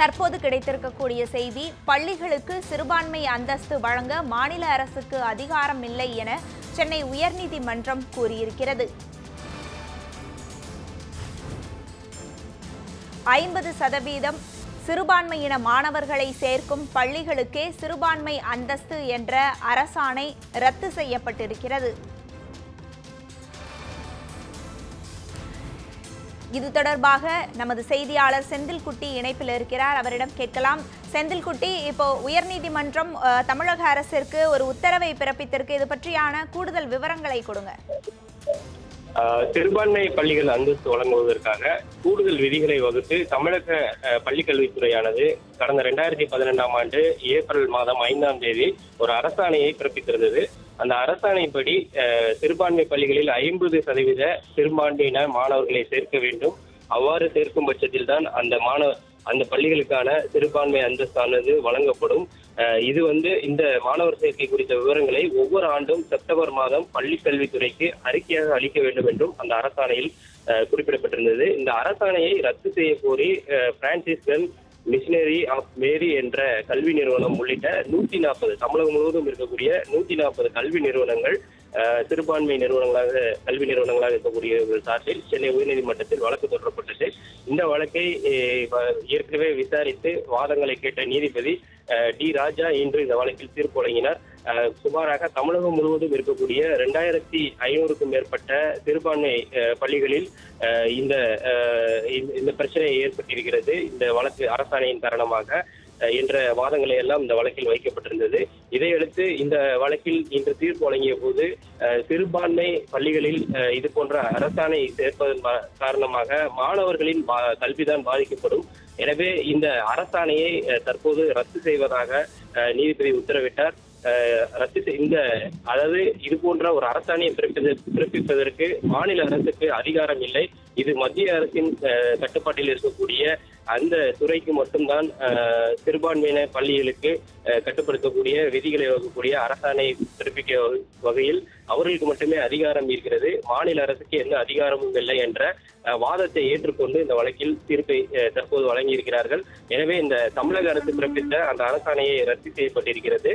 தற்போது கிடைத்திருக்கக்கூடிய செய்தி பள்ளிகளுக்கு சிறுபான்மை அந்தஸ்து வழங்க மாநில அரசுக்கு அதிகாரம் இல்லை என சென்னை உயர்நீதிமன்றம் கூறியிருக்கிறது. ஐம்பது சதவீதம் சிறுபான்மையின மாணவர்களை சேர்க்கும் பள்ளிகளுக்கே சிறுபான்மை அந்தஸ்து என்ற அரசாணை ரத்து செய்யப்பட்டிருக்கிறது. இது தொடர்பாக நமது செய்தியாளர் செந்தில்குட்டி இணைப்பில் இருக்கிறார். அவரிடம் கேட்கலாம். செந்தில்குட்டி இப்போ உயர்நீதிமன்றம் தமிழக அரசிற்கு ஒரு உத்தரவை பிறப்பித்திருக்கு. இது பற்றியான கூடுதல் விவரங்களை கொடுங்க. ஆஹ் சிறுபான்மை பள்ளிகள் அந்தஸ்து வழங்குவதற்காக கூடுதல் விதிகளை வகுத்து தமிழக பள்ளிக்கல்வித்துறையானது கடந்த ரெண்டாயிரத்தி பதினெண்டாம் ஆண்டு ஏப்ரல் மாதம் ஐந்தாம் தேதி ஒரு அரசாணையை பிறப்பித்திருந்தது. அந்த அரசாணைப்படி சிறுபான்மை பள்ளிகளில் ஐம்பது சதவீத சிறுபான்மையின மாணவர்களை சேர்க்க வேண்டும். அவ்வாறு சேர்க்கும் பட்சத்தில் தான் அந்த மாணவ அந்த பள்ளிகளுக்கான சிறுபான்மை அந்தஸ்தானது வழங்கப்படும். இது வந்து இந்த மாணவர் சேர்க்கை குறித்த விவரங்களை ஒவ்வொரு ஆண்டும் செப்டம்பர் மாதம் பள்ளி கல்வித்துறைக்கு அறிக்கையாக அளிக்க வேண்டும் என்றும் அந்த அரசாணையில் குறிப்பிடப்பட்டிருந்தது. இந்த அரசாணையை ரத்து செய்ய கோரி பிரான்சிஸ்கன் மிஷினரி ஆஃப் மேரி என்ற கல்வி நிறுவனம் உள்ளிட்ட நூத்தி நாற்பது தமிழகம் முழுவதும் இருக்கக்கூடிய நூத்தி நாற்பது கல்வி நிறுவனங்கள் சிறுபான்மை நிறுவனங்களாக கல்வி நிறுவனங்களாக இருக்கக்கூடியவர்கள் சார்பில் சென்னை உயர்நீதிமன்றத்தில் வழக்கு தொடரப்பட்டது இந்த வழக்கை ஏற்கனவே விசாரித்து வாதங்களை கேட்ட நீதிபதி அஹ், டி ராஜா இன்று இந்த வழக்கில் தீர்ப்பு வழங்கினார். சுமாராக தமிழகம் முழுவதும் இருக்கக்கூடிய ரெண்டாயிரத்தி ஐநூறுக்கும் மேற்பட்ட சிறுபான்மை பள்ளிகளில் இந்த இந்த- இந்த பிரச்சனை ஏற்பட்டிருக்கிறது. இந்த வழக்கு அரசாணையின் காரணமாக என்ற வாதங்களை எல்லாம் இந்த வழக்கில் வைக்கப்பட்டிருந்தது. இதையடுத்து இந்த வழக்கில் இன்று தீர்ப்பு வழங்கிய போது சிறுபான்மை பள்ளிகளில் இது போன்ற அரசாணை சேர்ப்பதன் காரணமாக மாணவர்களின் பா- கல்விதான் பாதிக்கப்படும். எனவே இந்த அரசாணையை தற்போது ரத்து செய்வதாக நீதிபதி உத்தரவிட்டார். ரத்து செய்- இந்த அதாவது இது போன்ற ஒரு அரசாணையை பிறப்பிப்பதற்கு மாநில அரசுக்கு அதிகாரம் இல்லை. இது மத்திய அரசின் அஹ், கட்டுப்பாட்டில் இருக்கக்கூடிய அந்த துறைக்கு மட்டும்தான் சிறுபான்மையின பள்ளிகளுக்கு அஹ், கட்டுப்படுத்தக்கூடிய விதிகளை வகுக்கக்கூடிய அரசாணை பிறப்பிக்க வகையில் அவர்களுக்கு மட்டுமே அதிகாரம் இருக்கிறது. மாநில அரசுக்கு எந்த அதிகாரமும் இல்லை என்ற அஹ், வாதத்தை ஏற்றுக்கொண்டு இந்த வழக்கில் தீர்ப்பை தற்போது வழங்கியிருக்கிறார்கள். எனவே இந்த தமிழக அரசு பிறப்பித்த அந்த அரசாணையை ரத்து செய்யப்பட்டிருக்கிறது.